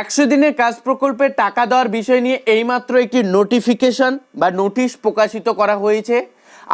একশো দিনের কাজ প্রকল্পের টাকা দেওয়ার বিষয় নিয়ে এইমাত্র একটি নোটিফিকেশন বা নোটিশ প্রকাশিত করা হয়েছে।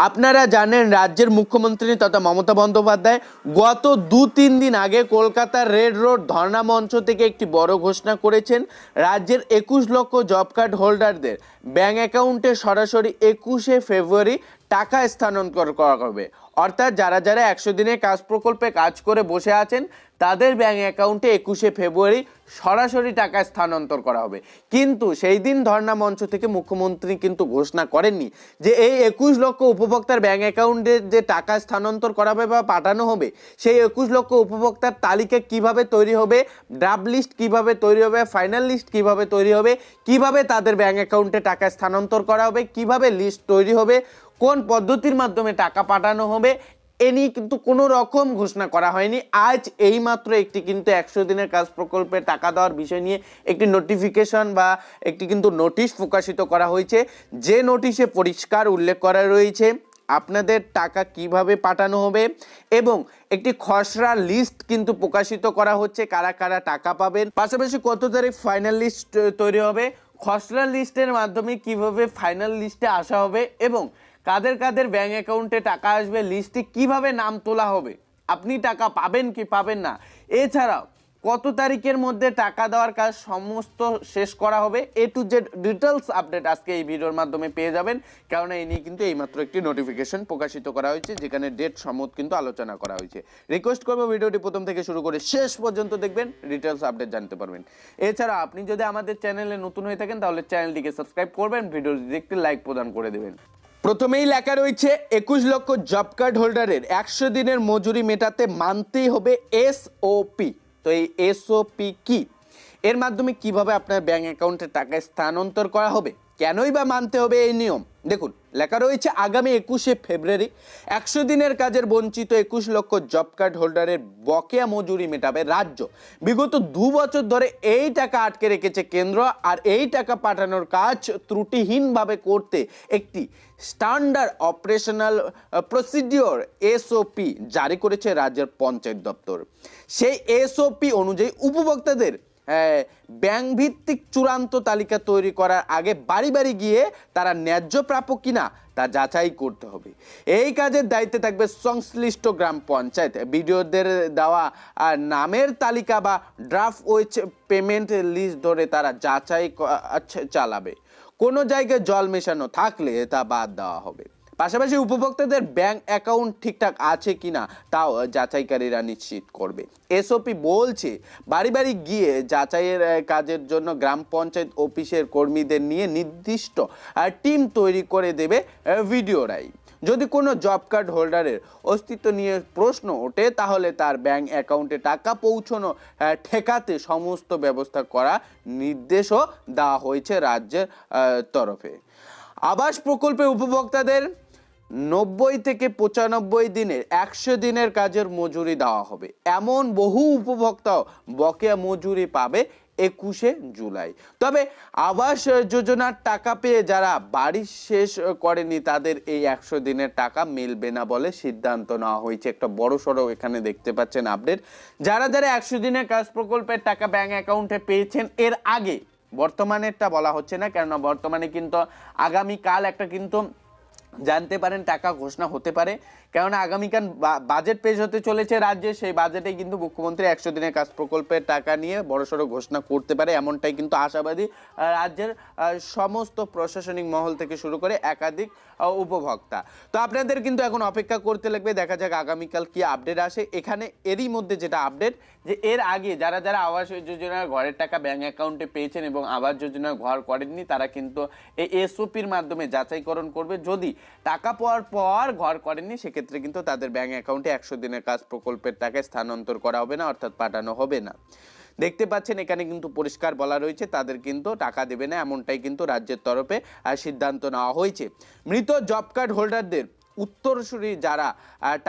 আপনারা জানেন রাজ্যের মুখ্যমন্ত্রী তথা মমতা বন্দ্যোপাধ্যায় গত দু তিন দিন আগে কলকাতার রেড রোড ধর্ণা মঞ্চ থেকে একটি বড় ঘোষণা করেছেন। রাজ্যের একুশ লক্ষ জব কার্ড হোল্ডারদের ব্যাঙ্ক অ্যাকাউন্টে সরাসরি একুশে ফেব্রুয়ারি টাকা স্থানান্তর করা হবে। অর্থাৎ যারা যারা একশো দিনের কাজ প্রকল্পে কাজ করে বসে আছেন, তাদের ব্যাঙ্ক অ্যাকাউন্টে একুশে ফেব্রুয়ারি সরাসরি টাকা স্থানান্তর করা হবে। কিন্তু সেই দিন ধর্ণা মঞ্চ থেকে মুখ্যমন্ত্রী কিন্তু ঘোষণা করেননি যে এই একুশ লক্ষ উপভোক্তার ব্যাঙ্ক অ্যাকাউন্টে যে টাকা স্থানান্তর করা হবে বা পাঠানো হবে, সেই একুশ লক্ষ উপভোক্তার তালিকা কীভাবে তৈরি হবে ড্রাফট লিস্ট কীভাবে তৈরি হবে ফাইনাল লিস্ট কীভাবে তৈরি হবে, কীভাবে তাদের ব্যাঙ্ক অ্যাকাউন্টে টাকা স্থানান্তর করা হবে, কীভাবে লিস্ট তৈরি হবে কোন পদ্ধতির মাধ্যমে টাকা পাঠানো হবে, এ নিয়ে কিন্তু কোনো রকম ঘোষণা করা হয়নি। আজ এইমাত্র একটি কিন্তু একশো দিনের কাজ প্রকল্পে টাকা দেওয়ার বিষয় নিয়ে একটি নোটিফিকেশন বা একটি কিন্তু নোটিশ প্রকাশিত করা হয়েছে। যে নোটিশে পরিষ্কার উল্লেখ করা রয়েছে, আপনাদের টাকা কীভাবে পাঠানো হবে এবং একটি খসড়া লিস্ট কিন্তু প্রকাশিত করা হচ্ছে, কারা কারা টাকা পাবেন। পাশাপাশি কত তারিখ ফাইনাল লিস্ট তৈরি হবে, খসড়া লিস্টের মাধ্যমে কীভাবে ফাইনাল লিস্টে আসা হবে এবং কাদের কাদের ব্যাঙ্ক অ্যাকাউন্টে টাকা আসবে লিস্টে কীভাবে নাম তোলা হবে? আপনি টাকা পাবেন কি পাবেন না? এছাড়াও, কত তারিখের মধ্যে টাকা দেওয়ার কাজ সমস্ত শেষ করা হবে? A to Z details update আজকে এই ভিডিওর মাধ্যমে পেয়ে যাবেন। কারণ এই নিয়ে কিন্তু এইমাত্র একটি নোটিফিকেশন প্রকাশিত করা হয়েছে, যেখানে ডেট সম্মত কিন্তু আলোচনা করা হয়েছে। রিকোয়েস্ট করব ভিডিওটি প্রথম থেকে শুরু করে শেষ পর্যন্ত দেখবেন ডিটেলস আপডেট জানতে পারবেন। এছাড়া আপনি যদি আমাদের চ্যানেলে নতুন হয়ে থাকেন, তাহলে চ্যানেলটিকে সাবস্ক্রাইব করবেন ভিডিওটি দেখতে লাইক প্রদান করে দেবেন। প্রথমেই লেখা রয়েছে, একুশ লক্ষ জব কার্ড হোল্ডারের একশো দিনের মজুরি মেটাতে মানতেই হবে এসওপি তো এই এসওপি কি? এর মাধ্যমে কীভাবে আপনার ব্যাঙ্ক অ্যাকাউন্টে টাকা স্থানান্তর করা হবে? কেনই বা মানতে হবে এই নিয়ম? দেখুন, লেখা রয়েছে আগামী একুশে ফেব্রুয়ারি। একশো দিনের কাজের বঞ্চিত একুশ লক্ষ জব কার্ড হোল্ডারের বকেয়া মজুরি মেটাবে রাজ্য। বিগত দু বছর ধরে এই টাকা আটকে রেখেছে কেন্দ্র আর এই টাকা পাঠানোর কাজ ত্রুটিহীনভাবে করতে একটি স্ট্যান্ডার্ড অপারেশনাল প্রসিডিওর এসওপি জারি করেছে রাজ্যের পঞ্চায়েত দপ্তর। সেই এসওপি অনুযায়ী উপভোক্তাদের হ্যাঁ, ব্যাংক ভিত্তিক চূড়ান্ত তালিকা তৈরি করার আগে বাড়ি বাড়ি গিয়ে তারা ন্যায্য প্রাপ্য কিনা তা যাচাই করতে হবে। এই কাজের দায়িত্বে থাকবে সংশ্লিষ্ট গ্রাম পঞ্চায়েত। বিডিওদের দেওয়া নামের তালিকা বা ড্রাফট ওয়েচ পেমেন্ট লিস্ট ধরে তারা যাচাই আচ্ছা, চালাবে। কোনো জায়গায় জল মেশানো থাকলে তা বাদ দেওয়া হবে। পাশাপাশি উপভোক্তাদের ব্যাংক অ্যাকাউন্ট ঠিকঠাক আছে কিনা তাও যাচাইকারীরা নিশ্চিত করবে। এসওপি বলছে বাড়ি বাড়ি গিয়ে যাচাইয়ের কাজের জন্য গ্রাম পঞ্চায়েত অফিসের কর্মীদের নিয়ে নির্দিষ্ট টিম তৈরি করে দেবে ভিডিওরাই। যদি কোনো জব কার্ড হোল্ডারের অস্তিত্ব নিয়ে প্রশ্ন ওঠে, তাহলে তার ব্যাংক অ্যাকাউন্টে টাকা পৌঁছানো ঠেকাতে সমস্ত ব্যবস্থা করা নির্দেশও দেওয়া হয়েছে রাজ্যের তরফে। আবাস প্রকল্পে উপভোক্তাদের নব্বই থেকে পঁচানব্বই দিনের, একশো দিনের কাজের মজুরি দেওয়া হবে। এমন বহু উপভোক্তাও বকেয়া মজুরি পাবে একুশে জুলাই। তবে আবাস যোজনার টাকা পেয়ে যারা বাড়ি শেষ করেনি, তাদের এই একশো দিনের টাকা মিলবে না বলে সিদ্ধান্ত নেওয়া হয়েছে। একটা বড় সড়ো এখানে দেখতে পাচ্ছেন আপডেট। যারা যারা একশো দিনের কাজ প্রকল্পের টাকা ব্যাংক অ্যাকাউন্টে পেয়েছেন, এর আগে বর্তমানেরটা বলা হচ্ছে না, কেননা বর্তমানে কিন্তু আগামীকাল একটা কিন্তু জানতে পারেন টাকা ঘোষণা হতে পারে। কেননা আগামীকাল বাজেট পেশ হতে চলেছে রাজ্যে, সেই বাজেটে কিন্তু মুখ্যমন্ত্রী একশো দিনের কাজ প্রকল্পের টাকা নিয়ে বড়সড় ঘোষণা করতে পারে, এমনটাই কিন্তু আশাবাদী রাজ্যের সমস্ত প্রশাসনিক মহল থেকে শুরু করে একাধিক উপভোক্তা। তো আপনাদের কিন্তু এখন অপেক্ষা করতে লাগবে, দেখা যাক আগামীকাল কি আপডেট আসে। এখানে এরই মধ্যে যেটা আপডেট যে এর আগে যারা যারা আবাস যোজনার ঘরের টাকা ব্যাঙ্ক অ্যাকাউন্টে পেয়েছেন এবং আবাস যোজনার ঘর করেননি, তারা কিন্তু এই এসওপির মাধ্যমে যাচাইকরণ করবে। যদি টাকা পাওয়ার পর ঘর করেননি, সেক্ষেত্রে কিন্তু তাদের ব্যাঙ্ক অ্যাকাউন্টে একশো দিনের কাজ প্রকল্পের টাকা স্থানান্তর করা হবে না, অর্থাৎ পাঠানো হবে না। দেখতে পাচ্ছেন, এখানে কিন্তু পরিষ্কার বলা রয়েছে, তাদের কিন্তু টাকা দেবে না, এমনটাই কিন্তু রাজ্যের তরফে সিদ্ধান্ত নেওয়া হয়েছে। মৃত জব কার্ড হোল্ডারদের উত্তরসূরি যারা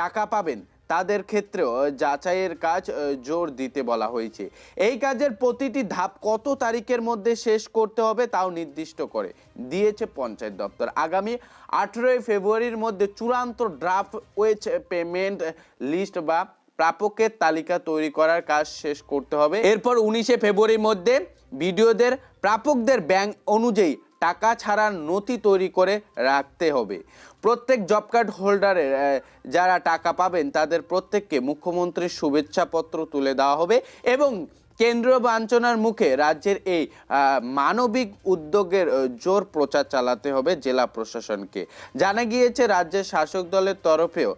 টাকা পাবেন তাদের ক্ষেত্রেও যাচাইয়ের কাজ জোর দিতে বলা হয়েছে। এই কাজের প্রতিটি ধাপ কত তারিখের মধ্যে শেষ করতে হবে তাও নির্দিষ্ট করে দিয়েছে পঞ্চায়েত দপ্তর। আগামী আঠেরোই ফেব্রুয়ারির মধ্যে চূড়ান্ত ড্রাফট ওয়েজ পেমেন্ট লিস্ট বা প্রাপকের তালিকা তৈরি করার কাজ শেষ করতে হবে। এরপর উনিশে ফেব্রুয়ারির মধ্যে ভিডিওদের প্রাপকদের ব্যাংক অনুযায়ী টাকা ছাড়ার নথি তৈরি করে রাখতে হবে। প্রত্যেক জব কার্ড হোল্ডারের যারা টাকা পাবেন, তাদের প্রত্যেককে মুখ্যমন্ত্রীর শুভেচ্ছাপত্র তুলে দেওয়া হবে এবং কেন্দ্রীয় বাঞ্ছনার মুখে রাজ্যের এই মানবিক উদ্যোগের জোর প্রচার চালাতে হবে জেলা প্রশাসনকে। জানা গিয়েছে, রাজ্যের শাসক দলের তরফেও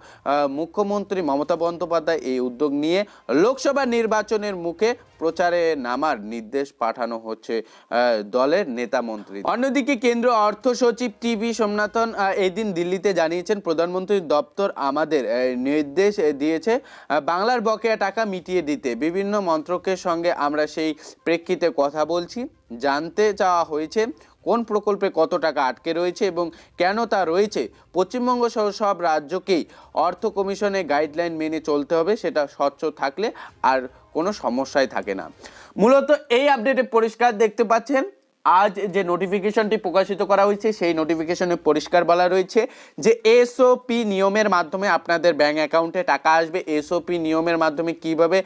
মুখ্যমন্ত্রী মমতা বন্দ্যোপাধ্যায় এই উদ্যোগ নিয়ে লোকসভা নির্বাচনের মুখে প্রচারে নামার নির্দেশ পাঠানো হচ্ছে দলের নেতা মন্ত্রী। অন্যদিকে কেন্দ্র অর্থ সচিব টিভি সোমনাথন এদিন দিল্লিতে জানিয়েছেন প্রধানমন্ত্রীর দপ্তর আমাদের নির্দেশ দিয়েছে বাংলার বকেয়া টাকা মিটিয়ে দিতে। বিভিন্ন মন্ত্রকের সঙ্গে আমরা সেই প্রেক্ষিতে কথা বলছি। জানতে চাওয়া হয়েছে কোন প্রকল্পে কত টাকা আটকে রয়েছে এবং কেন তা রয়েছে? পশ্চিমবঙ্গ সহ সব রাজ্যকেই অর্থ কমিশনের গাইডলাইন মেনে চলতে হবে, সেটা স্বচ্ছ থাকলে আর কোনো সমস্যাই থাকে না। মূলত এই আপডেটে পরিষ্কার দেখতে পাচ্ছেন, আজ যে নোটিফিকেশনটি প্রকাশিত করা হয়েছে, সেই নোটিফিকেশনে পরিষ্কার বলা রয়েছে যে এসওপি নিয়মের মাধ্যমে আপনাদের ব্যাঙ্ক অ্যাকাউন্টে টাকা আসবে। এসওপি নিয়মের মাধ্যমে কীভাবে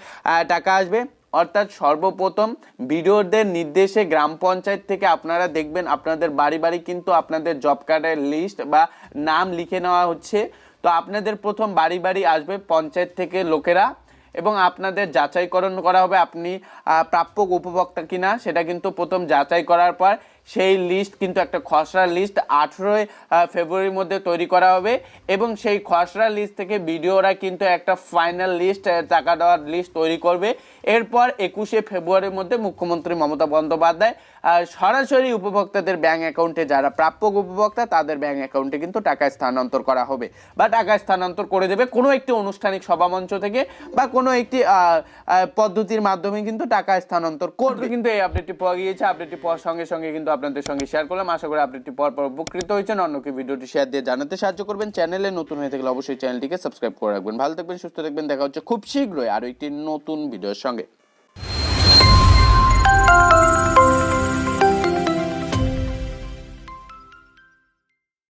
টাকা আসবে? অর্থাৎ সর্বপ্রথম বিডিওদের নির্দেশে গ্রাম পঞ্চায়েত থেকে আপনারা দেখবেন আপনাদের বাড়ি বাড়ি কিন্তু আপনাদের জব কার্ডের লিস্ট বা নাম লিখে নেওয়া হচ্ছে। তো আপনাদের প্রথম বাড়ি বাড়ি আসবে পঞ্চায়েত থেকে লোকেরা এবং আপনাদের যাচাইকরণ করা হবে আপনি প্রাপ্য উপভোক্তা কিনা, সেটা কিন্তু প্রথম যাচাই করার পর সেই লিস্ট কিন্তু একটা খসড়া লিস্ট আঠেরোই ফেব্রুয়ারির মধ্যে তৈরি করা হবে এবং সেই খসড়া লিস্ট থেকে বিডিওরা কিন্তু একটা ফাইনাল লিস্ট টাকা দেওয়ার লিস্ট তৈরি করবে। এরপর একুশে ফেব্রুয়ারির মধ্যে মুখ্যমন্ত্রী মমতা বন্দ্যোপাধ্যায় সরাসরি উপভোক্তাদের ব্যাঙ্ক অ্যাকাউন্টে যারা প্রাপ্যক উপভোক্তা, তাদের ব্যাঙ্ক অ্যাকাউন্টে কিন্তু টাকা স্থানান্তর করা হবে বা টাকা স্থানান্তর করে দেবে কোনো একটি আনুষ্ঠানিক সভামঞ্চ থেকে বা কোনো একটি পদ্ধতির মাধ্যমে কিন্তু টাকা স্থানান্তর করবে। কিন্তু এই আপডেটটি পাওয়া গিয়েছে আপডেটটি পাওয়ার সঙ্গে সঙ্গে কিন্তু আপনাদের সঙ্গে শেয়ার করলাম। আশা করি আপনি পর পর উপকৃত হয়েছেন। অন্যকে ভিডিওটি শেয়ার দিয়ে জানাতে সাহায্য করবেন। চ্যানেলে নতুন হয়ে থাকলে অবশ্যই চ্যানেলটিকে সাবস্ক্রাইব করে রাখবেন। ভালো থাকবেন, সুস্থ থাকবেন। দেখা হচ্ছে খুব শীঘ্রই আরও একটি নতুন ভিডিওর সঙ্গে।